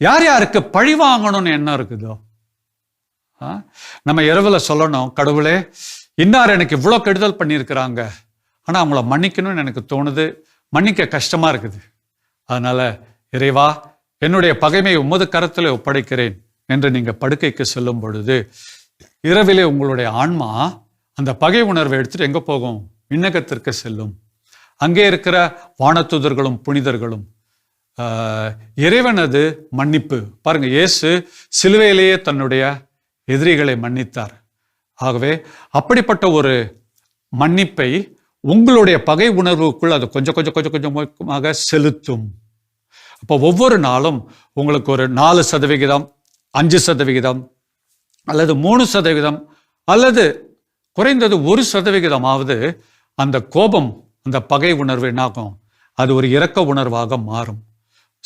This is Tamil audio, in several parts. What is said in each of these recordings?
யார் யாருக்கு பழி வாங்கணும்னு என்ன இருக்குதோ? ஆ? நம்ம இரவில் சொல்லணும் கடவுளே இன்னார் எனக்கு இவ்வளோ கெடுதல் பண்ணியிருக்கிறாங்க. ஆனால் அவங்கள மன்னிக்கணும்னு எனக்கு தோணுது. மன்னிக்க கஷ்டமாக இருக்குது. அதனால் இறைவா என்னுடைய பகைமையை உமது கரத்தில் ஒப்படைக்கிறேன் என்று நீங்கள் படுக்கைக்கு செல்லும் பொழுது இரவிலே உங்களுடைய ஆன்மா அந்த பகை உணர்வை எடுத்துட்டு எங்கே போகும்? விண்ணகத்திற்கு செல்லும். அங்கே இருக்கிற வானத்துதர்களும் புனிதர்களும் இறைவனது மன்னிப்பு. பாருங்க இயேசு சிலுவையிலேயே தன்னுடைய எதிரிகளை மன்னித்தார். ஆகவே அப்படிப்பட்ட ஒரு மன்னிப்பை உங்களுடைய பகை உணர்வுக்குள் அது கொஞ்சம் கொஞ்சம் கொஞ்சம் கொஞ்சமாக செலுத்தும். அப்போ ஒவ்வொரு நாளும் உங்களுக்கு ஒரு நாலு சதவிகிதம் அஞ்சு சதவிகிதம் அல்லது மூணு சதவிகிதம் அல்லது குறைந்தது ஒரு சதவிகிதமாவது அந்த கோபம் அந்த பகை உணர்வு என்னாகும்? அது ஒரு இரக்க உணர்வாக மாறும்.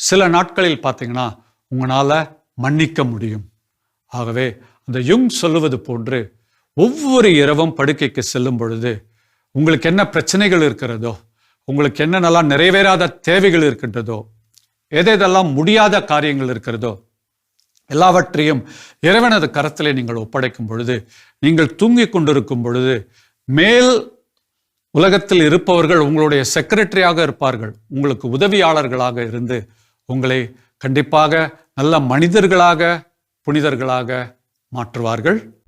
சில நாட்களில் பார்த்தீங்கன்னா உங்களால் மன்னிக்க முடியும். ஆகவே அந்த யுங் சொல்லுவது போன்று ஒவ்வொரு இரவும் படுக்கைக்கு செல்லும் பொழுது உங்களுக்கு என்ன பிரச்சனைகள் இருக்கிறதோ உங்களுக்கு என்னென்னலாம் நிறைவேறாத தேவைகள் இருக்கின்றதோ எதெதெல்லாம் முடியாத காரியங்கள் இருக்கிறதோ எல்லாவற்றையும் இறைவனது கரத்திலே நீங்கள் ஒப்படைக்கும் பொழுது நீங்கள் தூங்கிக் கொண்டிருக்கும் பொழுது மேல் உலகத்தில் இருப்பவர்கள் உங்களுடைய செக்ரட்டரியாக இருப்பார்கள் உங்களுக்கு உதவியாளர்களாக இருந்து உங்களை கண்டிப்பாக நல்ல மனிதர்களாக புனிதர்களாக மாற்றுவார்கள்.